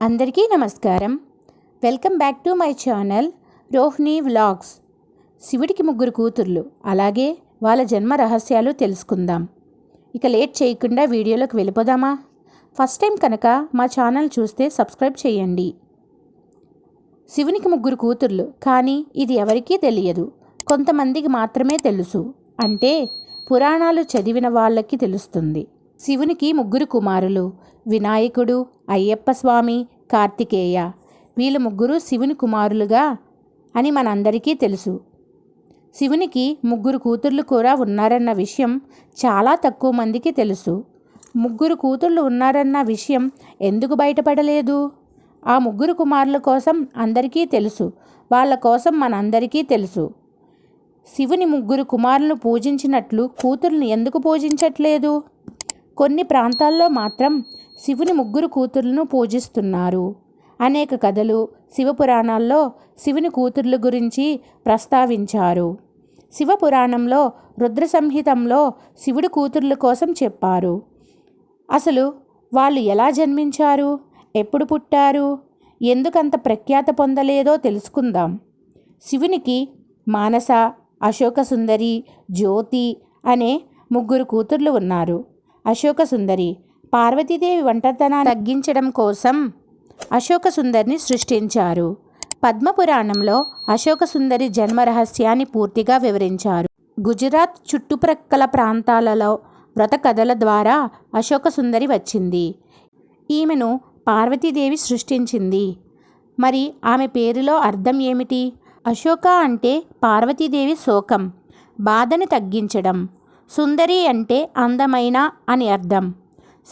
అందరికీ నమస్కారం. Welcome back to my channel Rohini vlogs. శివుడికి ముగ్గురు కూతుర్లు అలాగే వాళ్ళ జన్మ రహస్యాలు తెలుసుకుందాం. ఇక లేట్ చేయకుండా వీడియోలోకి వెళ్ళిపోదామా? ఫస్ట్ టైం కనుక మా ఛానల్ చూస్తే సబ్స్క్రైబ్ చేయండి. శివునికి ముగ్గురు కూతుర్లు కానీ ఇది ఎవరికీ తెలియదు. కొంతమందికి మాత్రమే తెలుసు. అంటే పురాణాలు చదివిన వాళ్ళకి తెలుస్తుంది. శివునికి ముగ్గురు కుమారులు వినాయకుడు అయ్యప్ప స్వామి కార్తికేయ. వీళ్ళు ముగ్గురు శివుని కుమారులుగా అని మనందరికీ తెలుసు. శివునికి ముగ్గురు కూతుర్లు కూడా ఉన్నారన్న విషయం చాలా తక్కువ మందికి తెలుసు. ముగ్గురు కూతుళ్ళు ఉన్నారన్న విషయం ఎందుకు బయటపడలేదు? ఆ ముగ్గురు కుమారుల కోసం అందరికీ తెలుసు. వాళ్ళ కోసం మనందరికీ తెలుసు. శివుని ముగ్గురు కుమారులను పూజించినట్లు కూతుర్ని ఎందుకు పూజించట్లేదు? కొన్ని ప్రాంతాల్లో మాత్రం శివుని ముగ్గురు కూతుర్లను పూజిస్తున్నారు. అనేక కథలు శివపురాణాల్లో శివుని కూతుర్ల గురించి ప్రస్తావించారు. శివపురాణంలో రుద్ర సంహితంలో శివుడి కూతుర్ల కోసం చెప్పారు. అసలు వాళ్ళు ఎలా జన్మించారు? ఎప్పుడు పుట్టారు? ఎందుకంత ప్రఖ్యాత పొందలేదో తెలుసుకుందాం. శివునికి మానస అశోక సుందరి జ్యోతి అనే ముగ్గురు కూతుర్లు ఉన్నారు. అశోక సుందరి పార్వతీదేవి ఒంటరితనాన్ని తగ్గించడం కోసం అశోక సుందరిని సృష్టించారు. పద్మపురాణంలో అశోక సుందరి జన్మ రహస్యాన్ని పూర్తిగా వివరించారు. గుజరాత్ చుట్టుప్రక్కల ప్రాంతాలలో వ్రత కథల ద్వారా అశోక సుందరి వచ్చింది. ఈమెను పార్వతీదేవి సృష్టించింది. మరి ఆమె పేరులో అర్థం ఏమిటి? అశోక అంటే పార్వతీదేవి శోకం బాధని తగ్గించడం సుందరి అంటే అందమైన అని అర్థం.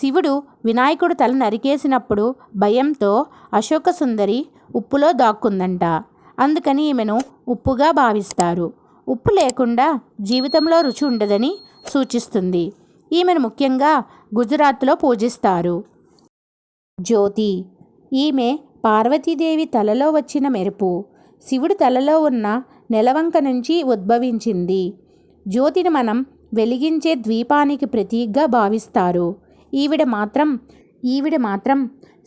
శివుడు వినాయకుడు తల నరికేసినప్పుడు భయంతో అశోక సుందరి ఉప్పులో దాక్కుందంట. అందుకని ఈమెను ఉప్పుగా భావిస్తారు. ఉప్పు లేకుండా జీవితంలో రుచి ఉండదని సూచిస్తుంది. ఈమెను ముఖ్యంగా గుజరాత్లో పూజిస్తారు. జ్యోతి. ఈమె పార్వతీదేవి తలలో వచ్చిన మెరుపు. శివుడి తలలో ఉన్న నెలవంక నుంచి ఉద్భవించింది. జ్యోతిని మనం వెలిగించే ద్వీపానికి ప్రతీకగా భావిస్తారు. ఈవిడ మాత్రం ఈవిడ మాత్రం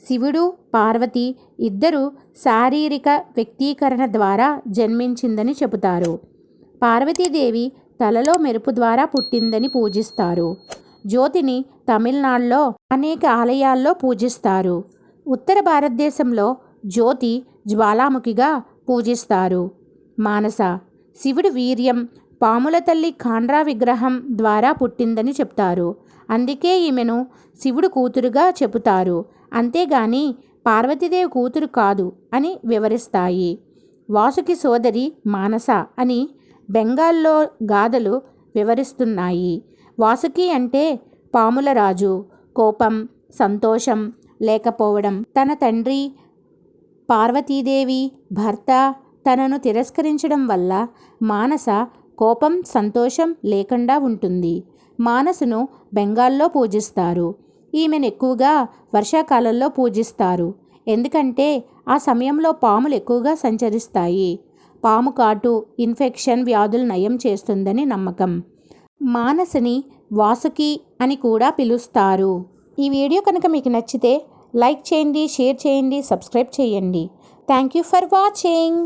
శివుడు పార్వతి ఇద్దరు శారీరక వ్యక్తీకరణ ద్వారా జన్మించిందని చెబుతారు. పార్వతీదేవి తలలో మెరుపు ద్వారా పుట్టిందని పూజిస్తారు. జ్యోతిని తమిళనాడులో అనేక ఆలయాల్లో పూజిస్తారు. ఉత్తర భారతదేశంలో జ్యోతి జ్వాలాముఖిగా పూజిస్తారు. మానస శివుడి వీర్యం పాముల తల్లి కాండ్రా విగ్రహం ద్వారా పుట్టిందని చెప్తారు. అందుకే ఈమెను శివుడు కూతురుగా చెబుతారు అంతేగాని పార్వతీదేవి కూతురు కాదు అని వివరిస్తాయి. వాసుకి సోదరి మానస అని బెంగాల్లో గాథలు వివరిస్తున్నాయి. వాసుకి అంటే పాముల రాజు. కోపం సంతోషం లేకపోవడం తన తండ్రి పార్వతీదేవి భర్త తనను తిరస్కరించడం వల్ల మానస కోపం సంతోషం లేకుండా ఉంటుంది. మానసును బెంగాల్లో పూజిస్తారు. ఈమెను ఎక్కువగా వర్షాకాలంలో పూజిస్తారు. ఎందుకంటే ఆ సమయంలో పాములు ఎక్కువగా సంచరిస్తాయి. పాము కాటు ఇన్ఫెక్షన్ వ్యాధులు నయం చేస్తుందని నమ్మకం. మానసుని వాసుకి అని కూడా పిలుస్తారు. ఈ వీడియో కనుక మీకు నచ్చితే లైక్ చేయండి షేర్ చేయండి సబ్స్క్రైబ్ చేయండి. Thank you for watching.